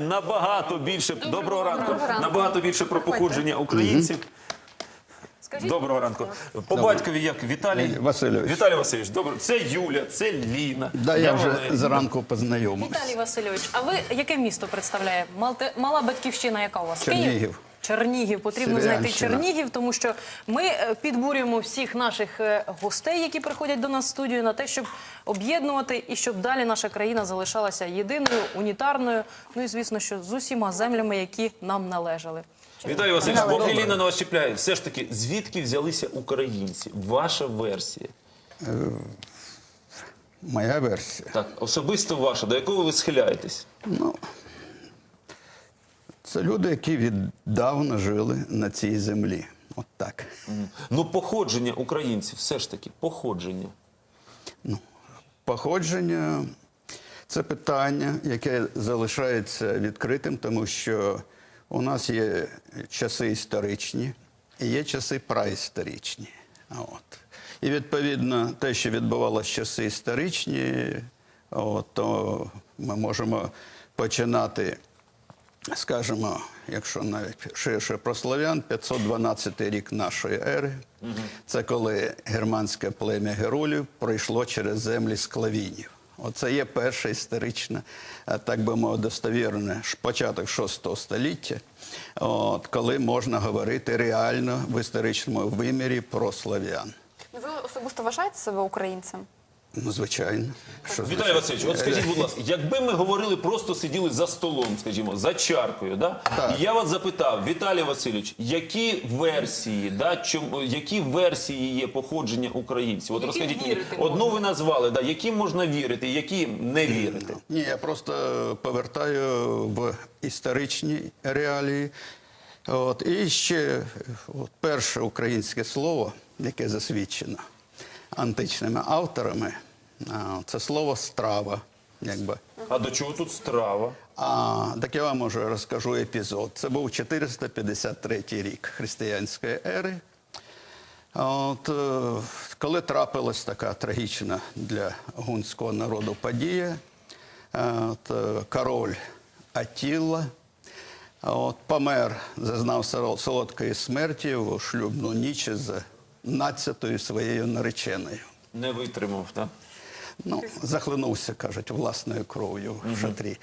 Набагато більше доброго ранку. Набагато більше про походження українців. Скажіть, Доброго ранку. По батькові як Віталій Васильович. Віталій Васильович. Добре. Це Юля, це Ліна. Да, я вже зранку познайомився. Віталій Васильович, а ви яке місто представляє? Малте- Мала батьківщина, яка у вас? Чернігів. Київ? Чернігів, потрібно знайти Чернігів, тому що ми е, підбурюємо всіх наших е, гостей, які приходять до нас в студію, на те, щоб об'єднувати і щоб далі наша країна залишалася єдиною, унітарною. Ну і звісно, що з усіма землями, які нам належали. Васильович, Добре. поки Ліна на вас чіпляє, все ж таки, звідки взялися українці? Ваша версія. Моя версія. Так, особисто ваша, до якої ви схиляєтесь? Ну, це люди, які віддавна жили на цій землі. От так. Ну, походження українців, все ж таки, походження. Ну, Походження це питання, яке залишається відкритим, тому що у нас є часи історичні і є часи праісторичні. От. І відповідно те, що відбувалося в часи історичні, от, то ми можемо починати, скажімо, якщо навіть ширше про славян, 512 рік нашої ери. Це коли германське плем'я герулів пройшло через землі склавінів. Оце є перше історичне, е, так би мовити, достовірне початок 6 століття, от, коли можна говорити реально в історичному вимірі про слав'ян. Ви особисто вважаєте себе українцем? Ну, звичайно. Що Віталій? Васильович, от скажіть, будь ласка, якби ми говорили, просто сиділи за столом, скажімо, за чаркою, да? і я вас запитав, Віталій Васильович, які версії, да, чому, які версії є походження українців? От Яким розкажіть мені, вірити одну ви назвали, да, яким можна вірити, яким не вірити. Ні, я просто повертаю в історичні реалії. От, і ще от, перше українське слово, яке засвідчено античними авторами, це слово страва. Якби. А до чого тут страва? А, так я вам уже розкажу епізод. Це був 453 рік християнської ери. От, е, коли трапилась така трагічна для гунського народу подія, е, от, е, король Атіла от, помер, зазнав солодкої смерті в шлюбну ніч з надцятою своєю нареченою. Не витримав, так? Ну, захлинувся, кажуть, власною кров'ю в шатрі.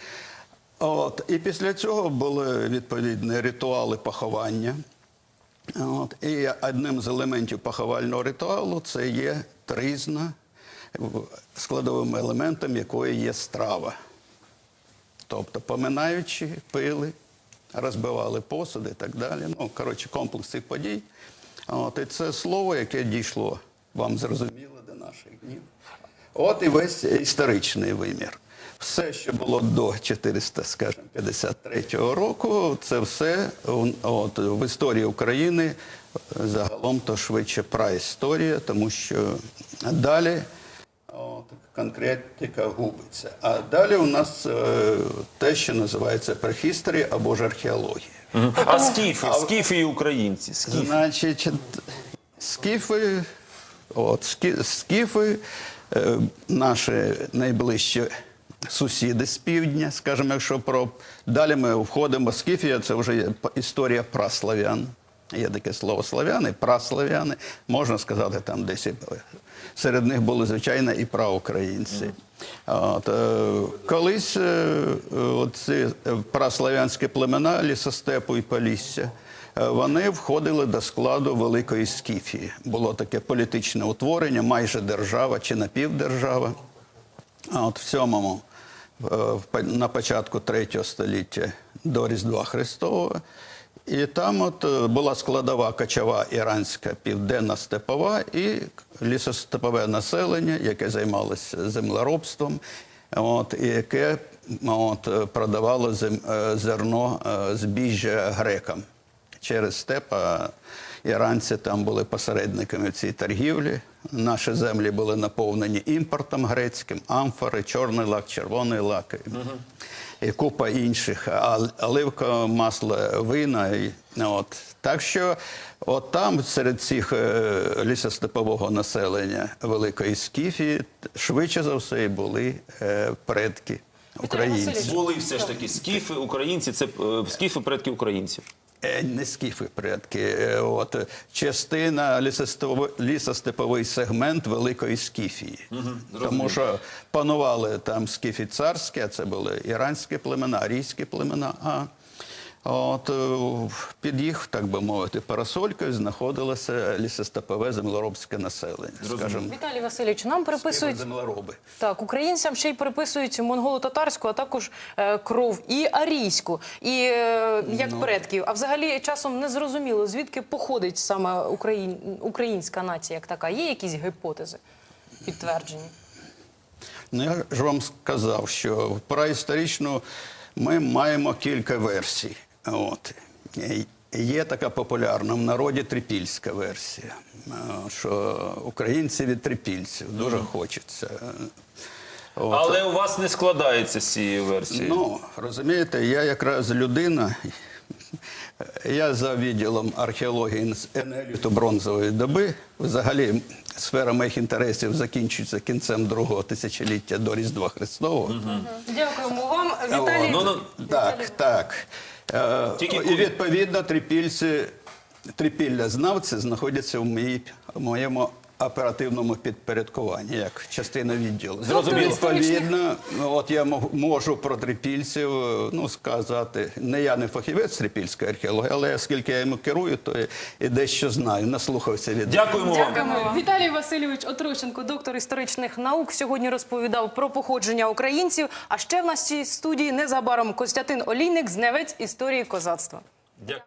От, і після цього були відповідні ритуали поховання. От, і одним з елементів поховального ритуалу це є тризна, складовим елементом якої є страва. Тобто, поминаючи, пили, розбивали посуди і так далі. Ну, коротше, комплекс цих подій. От, і це слово, яке дійшло, вам зрозуміло, до наших днів. От і весь історичний вимір. Все, що було до 453 року, це все от, в історії України загалом то швидше праісторія, тому що далі от, конкретика губиться. А далі у нас е, те, що називається прехісторія або ж археологія. А скіфи, скіфи і українці, скіфи. Значить, скіфи, от, скі- скіфи, е, наші найближчі сусіди з півдня, скажімо, якщо про далі ми входимо, скіфія це вже є п- історія праслав'ян. Є таке слово слав'яни, праслав'яни. Можна сказати, там десь серед них були, звичайно, і праукраїнці. От, е, колись е, оці е, праслав'янські племена лісостепу і Полісся, вони входили до складу Великої Скіфії. Було таке політичне утворення, майже держава чи напівдержава. От в сьомому, на початку третього століття до Різдва Христового. І там от е, була складова кочова іранська південна степова і лісостепове населення, яке займалося землеробством, от, і яке от, е, продавало зем- е, зерно збіжжя грекам через степ. А іранці там були посередниками в цій торгівлі. Наші землі були наповнені імпортом грецьким, амфори, чорний лак, червоний лак. І купа інших, а- оливкове масло, вина. І, от. Так що от там серед цих е, лісостепового населення Великої Скіфії швидше за все і були е, предки українці. Васильович. Були все ж таки скіфи, українці, це е, скіфи предки українців. Е, Не скіфи предки. Е, От частина лісостеповий, сегмент Великої Скіфії. Тому що панували там скіфі царські, а це були іранські племена, арійські племена. А от е, під їх, так би мовити, парасолькою знаходилося лісостепове землеробське населення. Скажімо, Віталій Васильович, нам приписують землероби. Так, українцям ще й приписують монголо-татарську, а також е, кров і арійську, і е, як предків. А взагалі часом не зрозуміло, звідки походить саме україн... українська нація як така. Є якісь гіпотези підтверджені? Ну, я ж вам сказав, що в праісторичну ми маємо кілька версій. От. Є така популярна в народі трипільська версія, е, що українці від трипільців дуже хочеться. От. Але у вас не складається з цієї версії. Ну, розумієте, я якраз людина. Я за відділом археології з енеліту бронзової доби. Взагалі, сфера моїх інтересів закінчується кінцем другого тисячоліття до Різдва Христового. Дякуємо вам, Віталій. Ну, ну, Так, так. Е, Тільки і відповідно трипільці, трипілля знавці знаходяться в, моїй, в моєму оперативному підпорядкуванні, як частина відділу. Зрозуміло. Відповідно, от я мог- можу про трипільців ну, сказати, не я не фахівець трипільської археології, але оскільки я йому керую, то і, дещо знаю, наслухався від Дякуємо вам. Дякуємо. Віталій Васильович Отрощенко, доктор історичних наук, сьогодні розповідав про походження українців. А ще в нашій студії незабаром Костянтин Олійник, знавець історії козацтва. Дякую.